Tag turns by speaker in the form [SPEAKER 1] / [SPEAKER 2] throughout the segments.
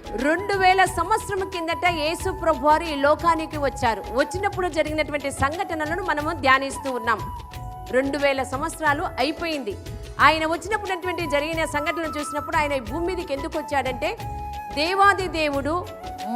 [SPEAKER 1] రెండు వేల సంవత్సరం కిందట యేసు ప్రభు వారు ఈ లోకానికి వచ్చారు. వచ్చినప్పుడు జరిగినటువంటి సంఘటనలను మనము ధ్యానిస్తూ ఉన్నాం. రెండు వేల సంవత్సరాలు అయిపోయింది. ఆయన వచ్చినప్పుడటువంటి జరిగిన సంఘటనలు చూసినప్పుడు ఆయన ఈ భూమి మీదకి ఎందుకు వచ్చాడంటే దేవాది దేవుడు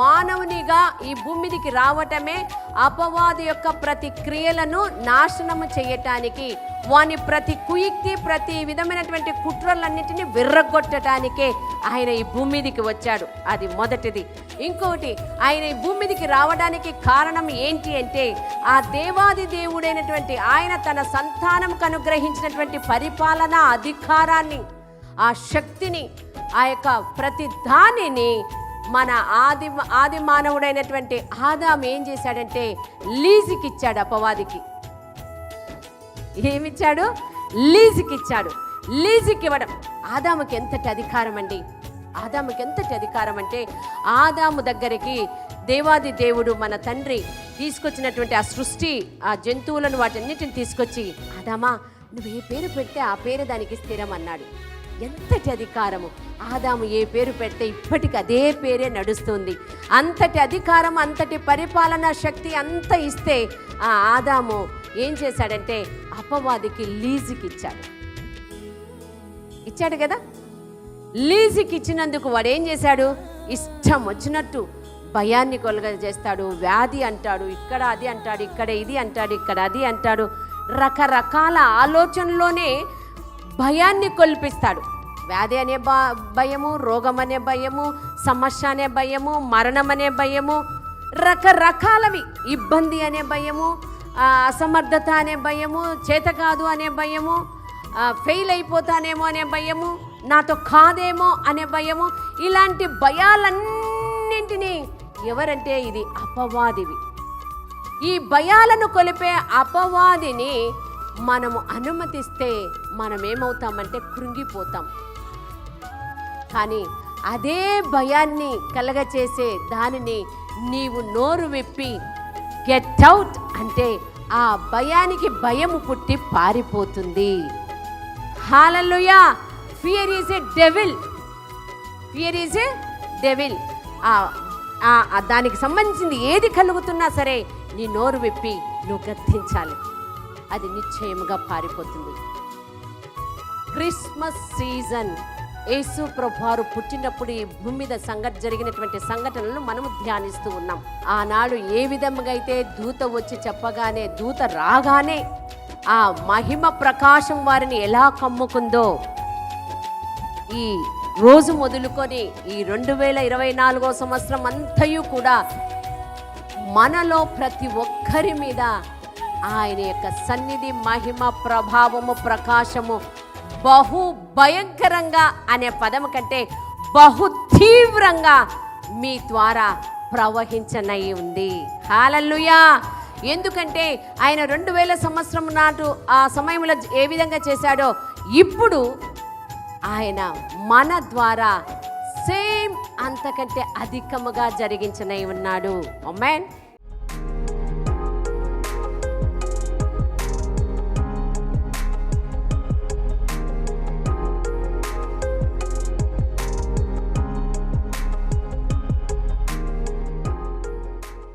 [SPEAKER 1] మానవునిగా ఈ భూమి మీదకి రావటమే అపవాది యొక్క ప్రతి క్రియలను నాశనము చేయటానికి వాని ప్రతి కుయుక్తి ప్రతి విధమైనటువంటి కుట్రలన్నిటిని విర్రగొట్టడానికే ఆయన ఈ భూమి మీదకి వచ్చాడు. అది మొదటిది. ఇంకోటి ఆయన ఈ భూమి మీదకి రావడానికి కారణం ఏంటి అంటే ఆ దేవాది దేవుడైనటువంటి ఆయన తన సంతానంకు అనుగ్రహించినటువంటి పరిపాలన అధికారాన్ని ఆ శక్తిని ఆ యొక్క ప్రతి దానిని మన ఆది ఆది మానవుడైనటువంటి ఆదాం ఏం చేశాడంటే లీజుకి ఇచ్చాడు అపవాదికి. ఏమిచ్చాడు? లీజుకి ఇచ్చాడు లీజుకి ఇవ్వడం ఆదాముకి ఎంతటి అధికారం అండి ఆదాముకి ఎంతటి అధికారం అంటే ఆదాము దగ్గరికి దేవాది దేవుడు మన తండ్రి తీసుకొచ్చినటువంటి ఆ సృష్టి ఆ జంతువులను వాటన్నిటిని తీసుకొచ్చి ఆదామా నువ్వు ఏ పేరు పెడితే ఆ పేరు దానికి స్థిరం అన్నాడు ఎంతటి అధికారము? ఆదాము ఏ పేరు పెడితే ఇప్పటికి అదే పేరే నడుస్తుంది. అంతటి అధికారం అంతటి పరిపాలనా శక్తి అంత ఇస్తే ఆ ఆదాము ఏం చేశాడంటే అపవాదికి లీజుకి ఇచ్చాడు ఇచ్చాడు కదా? లీజుకి ఇచ్చినందుకు వాడు ఏం చేశాడు? ఇష్టం వచ్చినట్టు భయాన్ని కొలగ చేస్తాడు వ్యాధి అంటాడు ఇక్కడ అది అంటాడు ఇక్కడ ఇది అంటాడు ఇక్కడ అది అంటాడు. రకరకాల ఆలోచనలోనే భయాన్ని కొల్పిస్తాడు. వ్యాధి అనే భయము రోగం అనే భయము సమస్య అనే భయము మరణం అనే భయము రకరకాలవి. ఇబ్బంది అనే భయము అసమర్థత అనే భయము చేత కాదు అనే భయము ఫెయిల్ అయిపోతానేమో అనే భయము నాతో కాదేమో అనే భయము ఇలాంటి భయాలన్నింటినీ ఎవరంటే ఇది అపవాదివి. ఈ భయాలను కొలిపే అపవాదిని మనము అనుమతిస్తే మనం ఏమవుతామంటే కృంగిపోతాం. కానీ అదే భయాన్ని కలగచేసే దానిని నీవు నోరు విప్పి గెట్ అవుట్ అంటే ఆ భయానికి భయము పుట్టి పారిపోతుంది. Hallelujah! Fear is a devil. Fear is a devil. దానికి సంబంధించింది ఏది కలుగుతున్నా సరే నీ నోరు విప్పి నువ్వు గద్దించాలి. అది నిశ్చయముగా పారిపోతుంది. Christmas season. యేసు ప్రభువారు పుట్టినప్పుడు ఈ భూమి మీద సంఘట జరిగినటువంటి సంఘటనలను మనము ధ్యానిస్తూ ఉన్నాం. ఆనాడు ఏ విధముగా అయితే దూత వచ్చి చెప్పగానే దూత రాగానే ఆ మహిమ ప్రకాశం వారిని ఎలా కమ్ముకుందో ఈ రోజు మొదలుకొని ఈ రెండు వేల ఇరవై నాలుగో సంవత్సరం అంతయు కూడా మనలో ప్రతి ఒక్కరి మీద ఆయన యొక్క సన్నిధి మహిమ ప్రభావము ప్రకాశము బహు భయంకరంగా అనే పదము కంటే బహు తీవ్రంగా మీ ద్వారా ప్రవహించనై ఉంది. హాలల్లుయా! ఎందుకంటే ఆయన రెండు వేల సంవత్సరం నాటు ఆ సమయంలో ఏ విధంగా చేశాడో ఇప్పుడు ఆయన మన ద్వారా సేమ్ అంతకంటే అధికముగా జరిగించనై ఉన్నాడు. అమ్మాయి